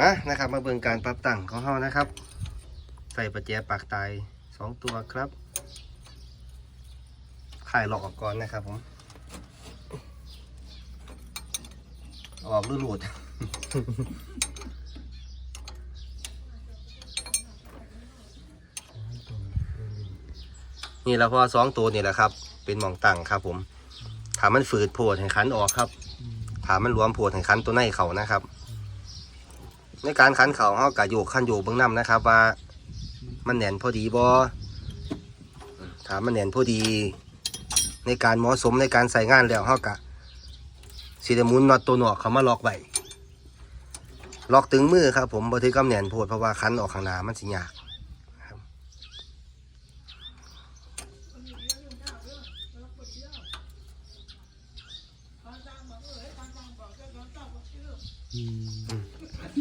อะนะครับ มาเบิ่งการปรับตั้งของเฮานะครับ ใส่ประแจปากตายสองตัวครับข่ายหลอกออกก่อนนะครับผมออกรูหลุดนี่และเพราะว่าสองตัวนี่แหละครับ เป็นหมองตั้งครับ ผมถามมันฝืดโผดให้คันออกครับถามมันรวมโผดให้คันตัวในเขานะครับ ในการคันเข่าเขากะโยกขันโยกเบื้องน้ำนะครับ ว่า มันแหนนพอดีบอถามมันแหนนพอดี ในการเหมาะสมในการใส่งานแล้วเขากะสีดมุนน็อตตัวหนอกเขามาล็อกไว้ล็อกตึงมือครับ ผมบอที่กำแหนนโพดเพราะว่าคันออกข้างหน้ามันสิยากอืม